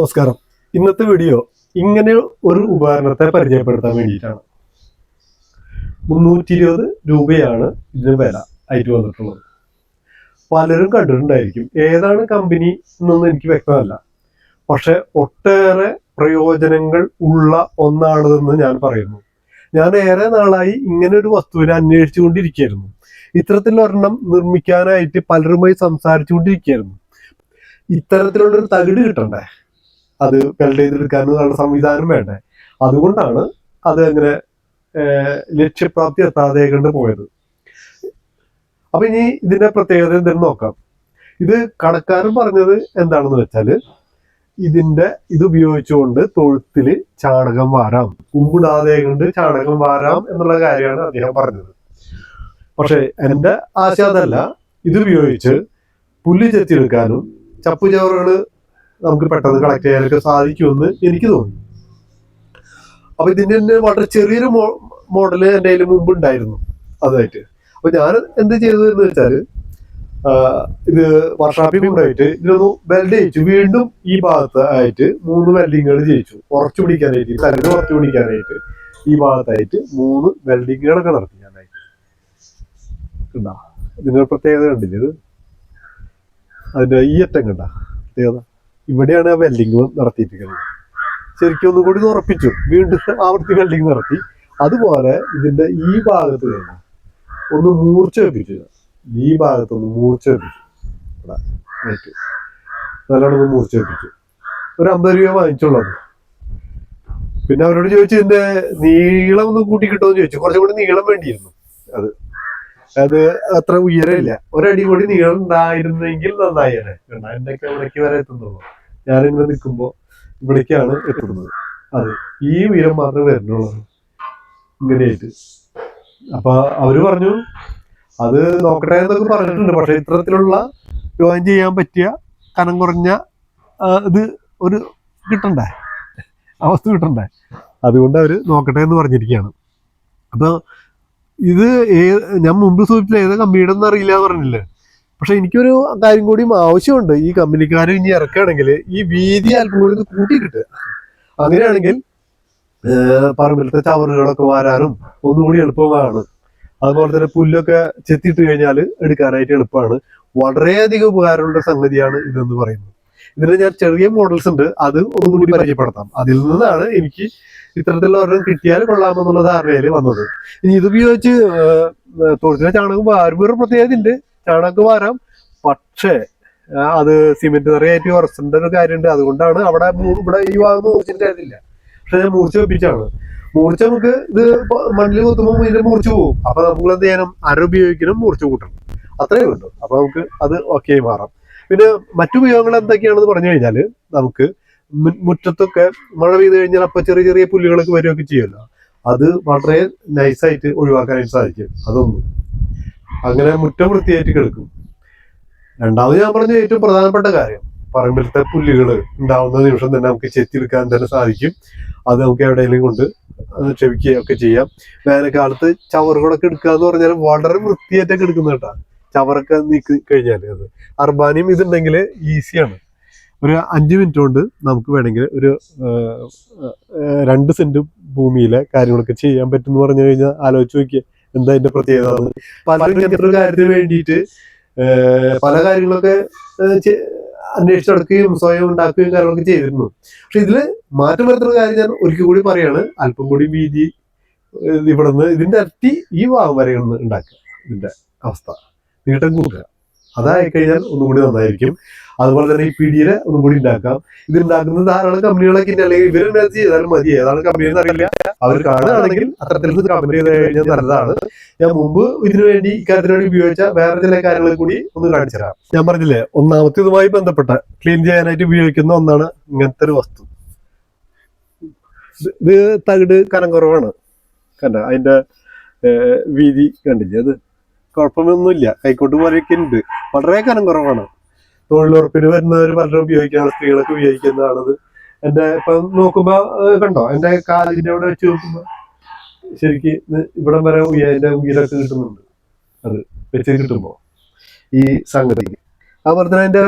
നമസ്കാരം. ഇന്നത്തെ വീഡിയോ ഇങ്ങനെ ഒരു ഉപകരണത്തെ പരിചയപ്പെടുത്താൻ വേണ്ടിയിട്ടാണ്. മുന്നൂറ്റി ഇരുപത് രൂപയാണ് ഇതിന് വില ആയിട്ട് വന്നിട്ടുള്ളത്. പലരും കണ്ടിട്ടുണ്ടായിരിക്കും. ഏതാണ് കമ്പനി എന്നൊന്നും എനിക്ക് വ്യക്തമല്ല. പക്ഷെ ഒട്ടേറെ പ്രയോജനങ്ങൾ ഉള്ള ഒന്നാണിതെന്ന് ഞാൻ പറയുന്നു. ഞാൻ ഏറെ നാളായി ഇങ്ങനെ ഒരു വസ്തുവിനെ അന്വേഷിച്ചുകൊണ്ടിരിക്കുകയായിരുന്നു ഇത്തരത്തിലൊരെണ്ണം നിർമ്മിക്കാനായിട്ട് പലരുമായി സംസാരിച്ചുകൊണ്ടിരിക്കുകയായിരുന്നു ഇത്തരത്തിലുള്ളൊരു തകിട് കിട്ടണ്ടേ? അത് വെൽഡ് ചെയ്തെടുക്കാനുള്ള സംവിധാനം വേണ്ടേ? അതുകൊണ്ടാണ് അത് അങ്ങനെ ലക്ഷ്യപ്രാപ്തി എത്താതെ കണ്ട് പോയത്. അപ്പൊ ഇനി ഇതിന്റെ പ്രത്യേകത എന്തെന്ന് നോക്കാം. ഇത് കടക്കാരൻ പറഞ്ഞത് എന്താണെന്ന് വെച്ചാൽ ഇതിന്റെ ഇത് ഉപയോഗിച്ചുകൊണ്ട് തൊഴുത്തിൽ ചാണകം വാരാം. കുമ്പിടാതെ കണ്ട് ചാണകം വാരാം എന്നുള്ള കാര്യമാണ് അദ്ദേഹം പറഞ്ഞത്. പക്ഷെ എന്റെ ആശയതല്ല ഇത് ഉപയോഗിച്ച് പുല്ല് ചെത്തിയെടുക്കാനും ചപ്പുചവറുകൾ നമുക്ക് പെട്ടെന്ന് കളക്ട് ചെയ്യാനൊക്കെ സാധിക്കുമെന്ന് എനിക്ക് തോന്നി. അപ്പൊ ഇതിന്റെ തന്നെ വളരെ ചെറിയൊരു മോഡൽ എന്റെ കയ്യിൽ മുമ്പ് ഉണ്ടായിരുന്നു അതായിട്ട്. അപ്പൊ ഞാൻ എന്ത് ചെയ്തു എന്ന് വെച്ചാൽ ഇത് വർഷാപ്പിൽ കൊണ്ടുപോയിട്ട് ഇതിനൊന്ന് വെൽഡ് ചെയ്യിച്ചു. വീണ്ടും ഈ ഭാഗത്ത് ആയിട്ട് മൂന്ന് വെൽഡിങ്ങുകൾ ചെയ്യിച്ചു. ഉറച്ചു പിടിക്കാനായിട്ട് കല്ല് ഉറച്ചു പിടിക്കാനായിട്ട് ഈ ഭാഗത്തായിട്ട് മൂന്ന് വെൽഡിങ്ങുകളൊക്കെ നടത്തി ഞാനായിട്ട്. കണ്ടാ? ഇതിന്റെ പ്രത്യേകത കണ്ടില്ലേ അതിന്റെ ഈ അറ്റം കണ്ട? പ്രത്യേകത? ഇവിടെയാണ് വെൽഡിങ് നടത്തിയിരിക്കുന്നത് ശരിക്കും ഒന്നും കൂടി ഉറപ്പിച്ചു. വീണ്ടും ആവർത്തി വെൽഡിങ് നടത്തി. അതുപോലെ ഇതിന്റെ ഈ ഭാഗത്ത് തന്നെ ഒന്ന് മൂർച്ച വെപ്പിച്ചു ഈ ഭാഗത്ത് ഒന്ന് മൂർച്ച വെപ്പിച്ചു നല്ലോണം മൂർച്ച വെപ്പിച്ചു ഒരു അമ്പത് രൂപ വാങ്ങിച്ചുള്ളത് പിന്നെ അവരോട് ചോദിച്ചു ഇതിന്റെ നീളം ഒന്ന് കൂട്ടി കിട്ടുമെന്ന് ചോദിച്ചു. കുറച്ചും കൂടി നീളം വേണ്ടിയിരുന്നു. അത് അത് അത്ര ഉയരമില്ല. ഒരടി കൂടി നീളം ഉണ്ടായിരുന്നെങ്കിൽ നന്നായേനെ അല്ലേ? എന്തൊക്കെ ഇവിടേക്ക് വരെ എത്തുന്നുള്ളൂ. ഞാനിങ്ങനെ നിൽക്കുമ്പോ ഇവിടേക്കാണ് എത്തുന്നത്. അതെ ഈ ഉയരം മാത്രമേ വരുന്നുള്ളൂ ഇങ്ങനെയായിട്ട്. അപ്പൊ അവർ പറഞ്ഞു അത് നോക്കട്ടെ എന്നൊക്കെ പറഞ്ഞിട്ടുണ്ട്. പക്ഷെ ഇത്തരത്തിലുള്ള ജോയിൻ ചെയ്യാൻ പറ്റിയ കനം കുറഞ്ഞ ഇത് ഒരു കിട്ടണ്ടേ? അവസ്ഥ കിട്ടണ്ടേ? അതുകൊണ്ട് അവർ നോക്കട്ടെ എന്ന് പറഞ്ഞിരിക്കുകയാണ്. അപ്പൊ ഇത് ഏ ഞാൻ മുമ്പ് സൂചിപ്പിച്ച ഏത് കമ്പനിയുടെ ഒന്നും അറിയില്ല പറഞ്ഞില്ലേ? പക്ഷെ എനിക്കൊരു കാര്യം കൂടിയും ആവശ്യമുണ്ട്. ഈ കമ്പനിക്കാർ ഇനി ഇറക്കുകയാണെങ്കിൽ ഈ വീതി അല്പം കൂടി കൂട്ടി കിട്ടുക അങ്ങനെയാണെങ്കിൽ പറമ്പിലത്തെ ചവറുകളൊക്കെ വാരാനും ഒന്നുകൂടി എളുപ്പമാണ്. അതുപോലെ തന്നെ പുല്ലൊക്കെ ചെത്തിയിട്ട് കഴിഞ്ഞാൽ എടുക്കാനായിട്ട് എളുപ്പമാണ്. വളരെയധികം ഉപകാരമുള്ള സംഗതിയാണ് ഇതെന്ന് പറയുന്നത്. ഇതിന് ഞാൻ ചെറിയ മോഡൽസ് ഉണ്ട്. അത് ഒന്നുകൂടി പരിചയപ്പെടുത്താം. അതിൽ നിന്നാണ് എനിക്ക് ഇത്തരത്തിലുള്ള ഒരെണ്ണം കിട്ടിയാൽ കൊള്ളാമെന്നുള്ള ധാരണയിൽ വന്നത്. ഇനി ഇത് ഉപയോഗിച്ച് ചാണകം ഒരു പ്രത്യേകത ഉണ്ട് ചാണകം വരാം പക്ഷേ അത് സിമെന്റ് നിറയായിട്ട് ഉറച്ചേണ്ട ഒരു കാര്യമുണ്ട്. അതുകൊണ്ടാണ് അവിടെ ഇവിടെ ഈ ഭാഗം മൂർച്ചിട്ടായിരുന്നില്ല പക്ഷെ മൂർച്ച വെപ്പിച്ചാണ്. മൂർച്ച നമുക്ക് ഇത് മണ്ണിൽ കുത്തുമ്പോൾ ഇതിന്റെ മൂർച്ച പോകും അപ്പൊ നമ്മൾ എന്ത് ചെയ്യണം അര ഉപയോഗിക്കണം മൂർച്ച കൂട്ടണം. അത്രയേ ഉള്ളൂ. അപ്പൊ നമുക്ക് അത് ഓക്കെ മാറാം. പിന്നെ മറ്റു ഉപയോഗങ്ങൾ എന്തൊക്കെയാണെന്ന് പറഞ്ഞു കഴിഞ്ഞാൽ നമുക്ക് മുറ്റത്തൊക്കെ മഴ പെയ്ത് കഴിഞ്ഞാൽ അപ്പൊ ചെറിയ ചെറിയ പുല്ലുകളൊക്കെ വരികയൊക്കെ ചെയ്യുമല്ലോ. അത് വളരെ നൈസായിട്ട് ഒഴിവാക്കാനായിട്ട് സാധിക്കും. അതൊന്നും അങ്ങനെ മുറ്റം വൃത്തിയായിട്ട് കിടക്കും. രണ്ടാമത് ഞാൻ പറഞ്ഞ ഏറ്റവും പ്രധാനപ്പെട്ട കാര്യം പറമ്പിലത്തെ പുല്ലുകൾ ഉണ്ടാവുന്ന നിമിഷം തന്നെ നമുക്ക് ചെത്തിയെടുക്കാൻ തന്നെ സാധിക്കും. അത് നമുക്ക് എവിടെയെങ്കിലും കൊണ്ട് ക്ഷമിക്കുകയൊക്കെ ചെയ്യാം. വേനൽക്കാലത്ത് ചവറുകളൊക്കെ എടുക്കുക എന്ന് പറഞ്ഞാൽ വളരെ വൃത്തിയായിട്ടൊക്കെ എടുക്കുന്ന കേട്ടാ. ചവറൊക്കെ നീക്കി കഴിഞ്ഞാൽ അത്. അർബാനിയും ഇതുണ്ടെങ്കിൽ ഈസിയാണ് ഒരു അഞ്ച് മിനിറ്റ് കൊണ്ട് നമുക്ക് വേണമെങ്കിൽ ഒരു രണ്ട് സെന്റ് ഭൂമിയിലെ കാര്യങ്ങളൊക്കെ ചെയ്യാൻ പറ്റും എന്ന് പറഞ്ഞു കഴിഞ്ഞാൽ ആലോചിച്ച് നോക്കിയേ. എന്താ അതിന്റെ പ്രത്യേകത. പലരും ഇങ്ങനത്തെ കാര്യത്തിന് വേണ്ടിയിട്ട് പല കാര്യങ്ങളൊക്കെ അന്വേഷിച്ചു ചെ- അന്വേഷിച്ച് നടക്കുകയും സ്വയം ഉണ്ടാക്കുകയും കാര്യങ്ങളൊക്കെ ചെയ്തിരുന്നു. പക്ഷെ ഇതിൽ മാറ്റം വരുത്തുന്ന കാര്യം ഞാൻ ഒരിക്കൽ കൂടി പറയാണ്. അല്പം കൂടി വീതി ഇവിടുന്ന് ഇതിന്റെ അരട്ടി ഈ ഭാഗം വരെ ഉണ്ടാക്കുക. ഇതിന്റെ അവസ്ഥ. നീട്ടം കൂട്ടുക. അതായി കഴിഞ്ഞാൽ ഒന്നും കൂടി നന്നായിരിക്കും. അതുപോലെ തന്നെ ഈ പിടിയിലെ ഒന്നും കൂടി ഉണ്ടാക്കാം ഇത് ഉണ്ടാക്കുന്നത് ധാരാളം കമ്പനികളൊക്കെ ഉണ്ട് അല്ലെങ്കിൽ എനർജി ചെയ്താലും മതി. ഏതാണ് കമ്പനി എന്ന് അറിയില്ല. അവർ കാണുകയാണെങ്കിൽ അത്തരത്തിൽ കമ്പനി ചെയ്ത് കഴിഞ്ഞാൽ നല്ലതാണ്. ഞാൻ മുമ്പ് ഇതിനു വേണ്ടി ഇക്കാര്യത്തിന് വേണ്ടി ഉപയോഗിച്ച വേറെ ചില കാര്യങ്ങൾ കൂടി ഒന്ന് കാണിച്ചു തരാം. ഞാൻ പറഞ്ഞില്ലേ ഒന്നാമത്തെ ഇതുമായി ബന്ധപ്പെട്ട ക്ലീൻ ചെയ്യാനായിട്ട് ഉപയോഗിക്കുന്ന ഒന്നാണ് ഇങ്ങനത്തെ ഒരു വസ്തു. ഇത് തകിട് കനം കുറവാണ്. കണ്ട അതിന്റെ വീതി കണ്ടില്ലേ അത്? കുഴപ്പമൊന്നുമില്ല. കൈക്കോട്ട് പോലെയൊക്കെ ഉണ്ട്. വളരെ കനം കുറവാണ്. തൊഴിലുറപ്പിന് വരുന്നവർ പലരും ഉപയോഗിക്കാണ് സ്ത്രീകളൊക്കെ ഉപയോഗിക്കുന്നതാണത്. എന്റെ ഇപ്പൊ നോക്കുമ്പോ കണ്ടോ? എന്റെ കാലിന്റെ അവിടെ വെച്ച് നോക്കുമ്പോ ശരിക്ക് ഇവിടം വരെ ഉയരന്റെ ഉയരൊക്കെ കിട്ടുന്നുണ്ട്. അത് വെച്ച് കിട്ടുമ്പോ ഈ സംഗതി. അതുപോലെ തന്നെ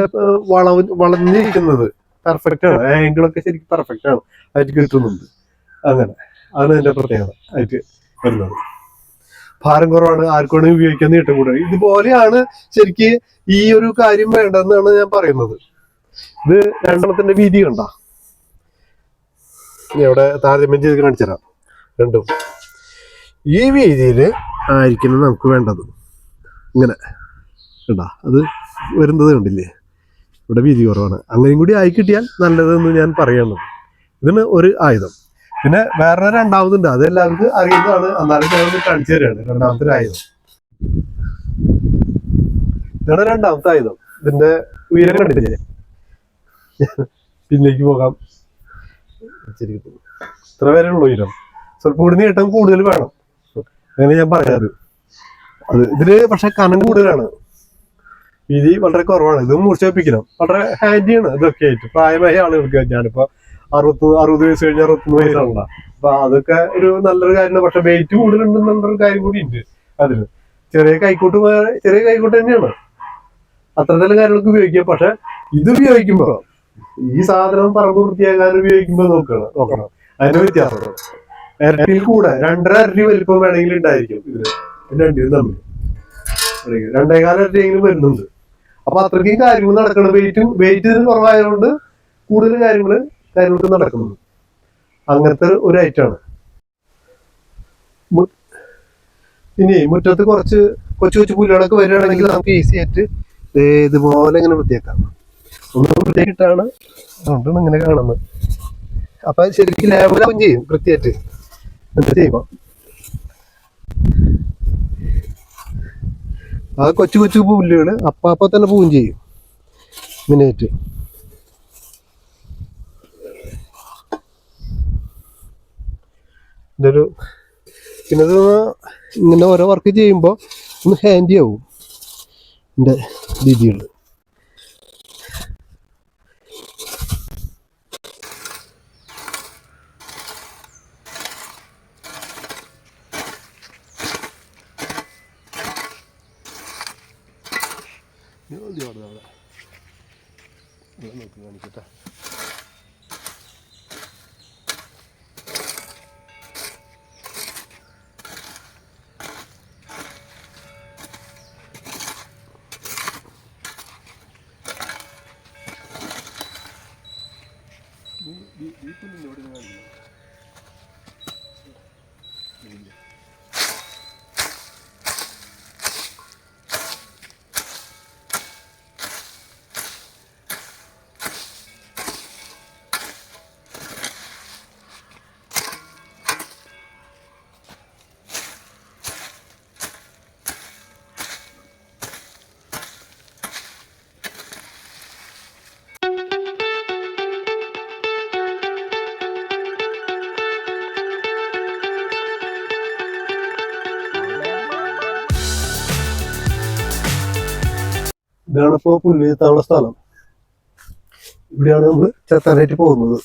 വളവ് വളഞ്ഞിരിക്കുന്നത് പെർഫെക്റ്റ് ആണ്. ആംഗിളൊക്കെ ശരിക്കും പെർഫെക്റ്റ് ആണ്. ആയിട്ട് കിട്ടുന്നുണ്ട്. അങ്ങനെ. അതാണ് എന്റെ പ്രത്യേകത ആയിട്ട് വരുന്നത്. ഭാരം കുറവാണ് ആർക്കും ഉപയോഗിക്കാൻ നീട്ടം കൂടുതൽ. ഇതുപോലെയാണ് ശരിക്ക് ഈ ഒരു കാര്യം വേണ്ടതെന്നാണ് ഞാൻ പറയുന്നത്. ഇത് രണ്ടെണ്ണത്തിന്റെ വീതി കണ്ട? ഇവിടെ താരതമ്യം ചെയ്ത് കാണിച്ചു തരാം. രണ്ടും. ഈ വീതിയിൽ ആയിരിക്കണം നമുക്ക് വേണ്ടത്. ഇങ്ങനെ. കണ്ടാ? അത് വരുന്നത് കണ്ടില്ലേ? ഇവിടെ വീതി കുറവാണ്. അങ്ങനെയും കൂടി ആയി കിട്ടിയാൽ നല്ലതെന്ന് ഞാൻ പറയുന്നത് ഇതിന് ഒരു ആയുധം. പിന്നെ വേറെ രണ്ടാമതുണ്ട്. അതെല്ലാം അറിയുന്നതാണ്. എന്നാലും ഞാൻ കാണിച്ചു തരാണ്. രണ്ടാമത്തെ ആയുധം ഇതാണ് രണ്ടാമത്തെ ആയുധം ഇതിന്റെ ഉയരം കണ്ടില്ലേ പിന്നേക്ക് പോകാം. ഇത്ര വരെ ഉള്ളു ഉയരം. സ്വല്പം കൂടി നീട്ടം കൂടുതൽ വേണം. അങ്ങനെ ഞാൻ പറയാറ്. അത് ഇതിൽ പക്ഷെ കനം കൂടുതലാണ്. വീതി വളരെ കുറവാണ്. ഇത് മൂർച്ച വെപ്പിക്കണം. വളരെ ഹാൻഡിയാണ് ഇതൊക്കെ ആയിട്ട്. പ്രായമായ ആളുകൾക്ക് ഞാനിപ്പോ അറുപത്തി അറുപത് വയസ്സ് കഴിഞ്ഞ അറുപത്തൊന്ന് വയസ്സാണല്ലോ അപ്പൊ അതൊക്കെ ഒരു നല്ലൊരു കാര്യമാണ്. പക്ഷെ വെയിറ്റ് കൂടുതലുണ്ടെന്നുള്ളൊരു കാര്യം കൂടി ഉണ്ട് അതിന് ചെറിയ കൈക്കോട്ട് ചെറിയ കൈക്കോട്ട് തന്നെയാണ്. അത്രതരം കാര്യങ്ങൾക്ക് ഉപയോഗിക്കാം. പക്ഷെ ഇത് ഉപയോഗിക്കുമ്പോ ഈ സാധനം പറമ്പ് വൃത്തിയാക്കാൻ ഉപയോഗിക്കുമ്പോ നോക്കണം. നോക്കണം. അതിന്റെ വ്യത്യാസം ഇരട്ടിയിൽ കൂടെ രണ്ടര ഇരട്ടി വലിപ്പം വേണമെങ്കിൽ ഉണ്ടായിരിക്കും ഇതിൽ. ഇത് രണ്ടിനും തമ്മിൽ രണ്ടേകാല ഇരട്ടിയെങ്കിലും വരുന്നുണ്ട്. അപ്പൊ അത്രയ്ക്കും കാര്യങ്ങൾ നടക്കണം. വെയിറ്റും വെയിറ്റ് ഇതിന് കുറവായതുകൊണ്ട് കൂടുതൽ കാര്യങ്ങൾ കാര്യങ്ങൾക്ക് നടക്കുന്നത് അങ്ങനത്തെ ഒരു ഐറ്റമാണ് ഇനി മുറ്റത്ത് കുറച്ച് കൊച്ചു കൊച്ചു പുല്ലുകളൊക്കെ വരികയാണെങ്കിൽ നമുക്ക് ഈസി ആയിട്ട് ഇതുപോലെ ഇങ്ങനെ വൃത്തിയാക്കാം. ഒന്ന് വൃത്തിയാക്കിയിട്ടാണ് അതുകൊണ്ടാണ് ഇങ്ങനെ കാണുന്നത്. അപ്പൊ ശരിക്കും ലേബലാവും ചെയ്യും കൃത്യമായിട്ട്. എന്നിട്ട് ചെയ്യുമ്പോ ആ കൊച്ചു കൊച്ചു പുല്ലുകൾ അപ്പ അപ്പൊ തന്നെ പൂവും ചെയ്യും. ഇങ്ങനെയായിട്ട്. ഇതൊരു പിന്നെ ഇത് ഇങ്ങനെ ഓരോ വർക്ക് ചെയ്യുമ്പോൾ ഒന്ന് ഹാൻഡി ആവും. എന്റെ രീതികൾ ഇതാണ് ഇപ്പോൾ പുല്ല് സ്ഥലം. ഇവിടെയാണ് നമ്മൾ ചെത്താനായിട്ട് പോകുന്നത്.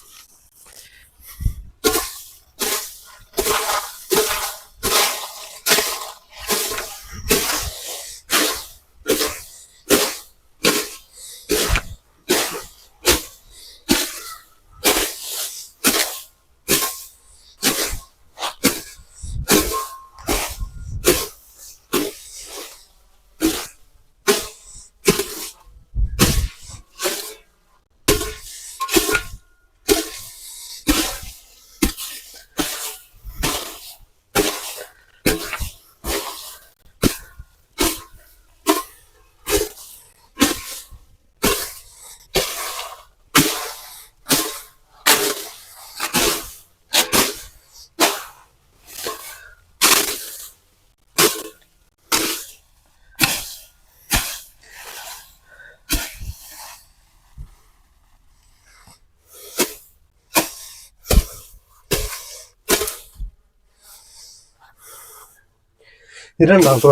ഇത് രണ്ടാമത്തെ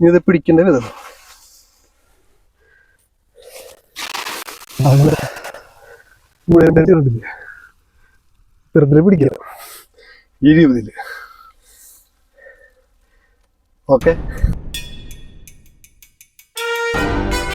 ഇത് പിടിക്കേണ്ട വിധം ചെറുതിൽ. പിടിക്കണം ഈ ഓക്കെ.